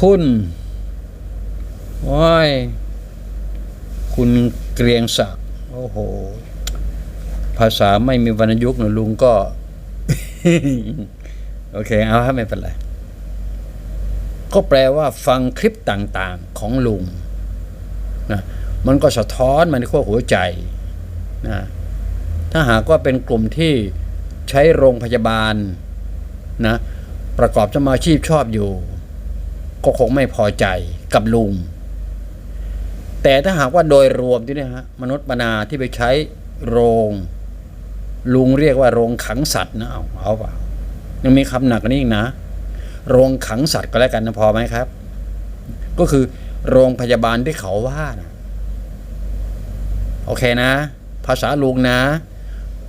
คุณ โอ้ย คุณเกรียงศักดิ์โอ้โห ภาษาไม่มีวรรณยุกต์นะลุงก็ โอเค เอาครับไม่เป็นไรก็แปลว่าฟังคลิปต่างๆของลุงนะมันก็สะท้อนมาในขั้วหัวใจนะถ้าหากว่าเป็นกลุ่มที่ใช้โรงพยาบาลนะประกอบสมาชีพชอบอยู่ ก็คงไม่พอใจกับลุง แต่ถ้าหากว่าโดยรวมที่นี่ฮะมนุษย์ปนาที่ไปใช้โรง ลุงเรียกว่าโรงขังสัตว์นะเอาเอาเปล่ายังมีคำหนักกว่านี้อีกนะ โรงขังสัตว์ก็แล้วกันนะพอไหมครับ ก็คือโรงพยาบาลที่เขาว่านะโอเคนะ ภาษาลุงนะ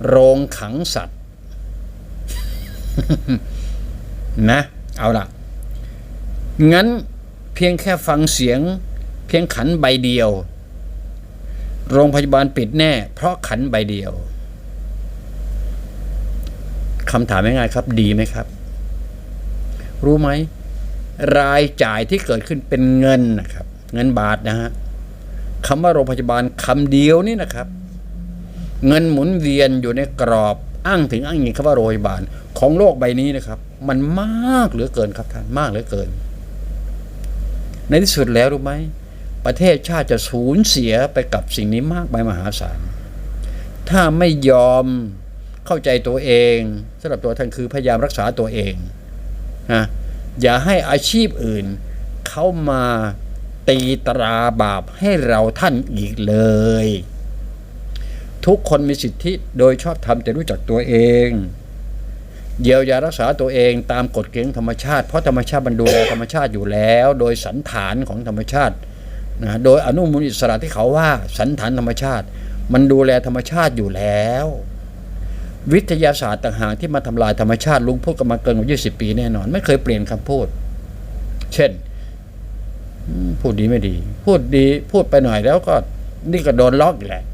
โรงขังสัตว์ นะ เอาล่ะ งั้นเพียงแค่ฟังเสียง เพียงขันใบเดียว โรงพยาบาลปิดแน่ เพราะขันใบเดียวคำถามง่ายๆครับ ดีไหมครับ รู้ไหม รายจ่ายที่เกิดขึ้นเป็นเงินนะครับ เงินบาทนะฮะคำว่าโรงพยาบาลคำเดียวนี่นะครับ เงินหมุนเวียนอยู่ในกรอบอ้างถึงอ้างอิงคำว่าโรงพยาบาลของโลกใบนี้นะครับ มันมากเหลือเกินครับท่านมากเหลือเกิน ในที่สุดแล้วรู้ไหมประเทศชาติจะสูญเสียไปกับสิ่งนี้มากมายมหาศาลถ้าไม่ยอมเข้าใจตัวเองสำหรับตัวท่านคือพยายามรักษาตัวเองนะอย่าให้อาชีพอื่น เข้ามาตีตราบาปให้เราท่านอีกเลย ทุกคนมีสิทธิโดยชอบธรรมแต่รู้จักตัวเอง เยียวยารักษาตัวเองตามกฎเกณฑ์ธรรมชาติ เพราะธรรมชาติมันดูแลธรรมชาติอยู่แล้ว โดยสันฐานของธรรมชาตินะโดยอนุมูลอิสระที่เขาว่าสันฐานธรรมชาติ มันดูแลธรรมชาติอยู่แล้ว วิทยาศาสตร์ต่างหากที่มาทำลายธรรมชาติลุงพูดกันมาเกินกว่า20ปีแน่นอน ไม่เคยเปลี่ยนคำพูด เช่น พูดดีไม่ดี พูดดีพูดไปหน่อยแล้วก็นี่ก็โดนล็อกอีกแหละ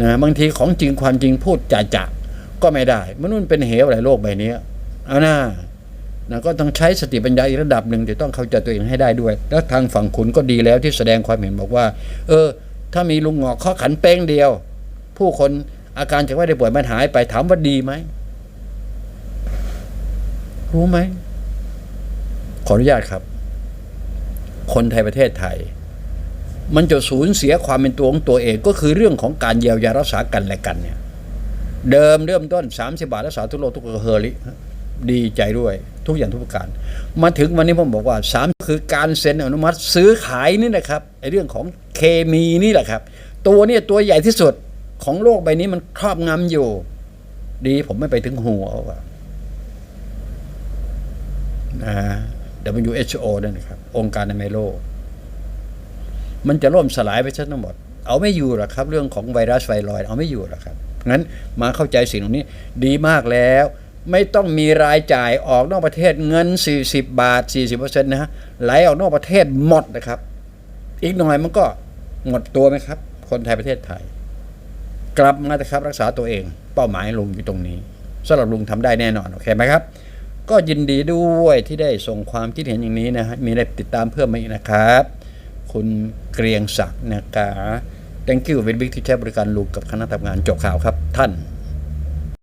นะบางทีของจริงความจริงพูดจ่าจ่ะ ก็ไม่ได้มนุษย์เป็นเหวอะไรโลกใบนี้เอาหน้านะก็ต้องใช้สติปัญญาอีกระดับหนึ่งจะต้องเข้าใจตัวเองให้ได้ด้วย แล้วทางฝั่งคุณก็ดีแล้วที่แสดงความเห็นบอกว่า เออ ถ้ามีลุงงอกข้อขันเป้งเดียว ผู้คนอาการจากว่าได้ป่วยมันหายไปถามว่าดีไหมรู้ไหมขออนุญาตครับ คนไทยประเทศไทย มันจะสูญเสียความเป็นตัวของตัวเองก็คือเรื่องของการเยียวยารักษากันและกันเนี่ย เดิมเริ่มต้น 30 บาทรักษาทุกโรคทุกเฮอริดีใจด้วยทุกอย่างทุกประการ มาถึงวันนี้ผมบอกว่าสามคือการเซ็นอนุมัติซื้อขายนี่นะครับไอเรื่องของเคมีนี่แหละครับ ตัวนี่ตัวใหญ่ที่สุดของโลกใบนี้มันครอบงำอยู่ ดีผมไม่ไปถึงหัวว่านะ WHO นั่นนะครับ องค์การอนามัยโลก มันจะล่มสลายไปซะทั้งหมด เอาไม่อยู่หรอกครับ เรื่องของไวรัสไวรอยเอาไม่อยู่หรอกครับ งั้นมาเข้าใจสิ่งตรงนี้ดีมากแล้ว ไม่ต้องมีรายจ่ายออกนอกประเทศเงิน 40 บาท 40%นะฮะไหลออกนอกประเทศหมดนะครับ อีกหน่อยมันก็หมดตัวไหมครับ คนไทยประเทศไทย กลับมาแต่ครับรักษาตัวเอง เป้าหมายลุงอยู่ตรงนี้สำหรับลุงทำได้แน่นอนโอเคไหมครับ ก็ยินดีด้วยที่ได้ส่งความคิดเห็นอย่างนี้นะฮะมีได้ติดตามเพิ่มมาอีกนะครับ คุณเกรียงศักดิ์นะคะ thank you เวนบิ๊กที่ใช้บริการลุงกับคณะทำงานจบข่าวครับท่าน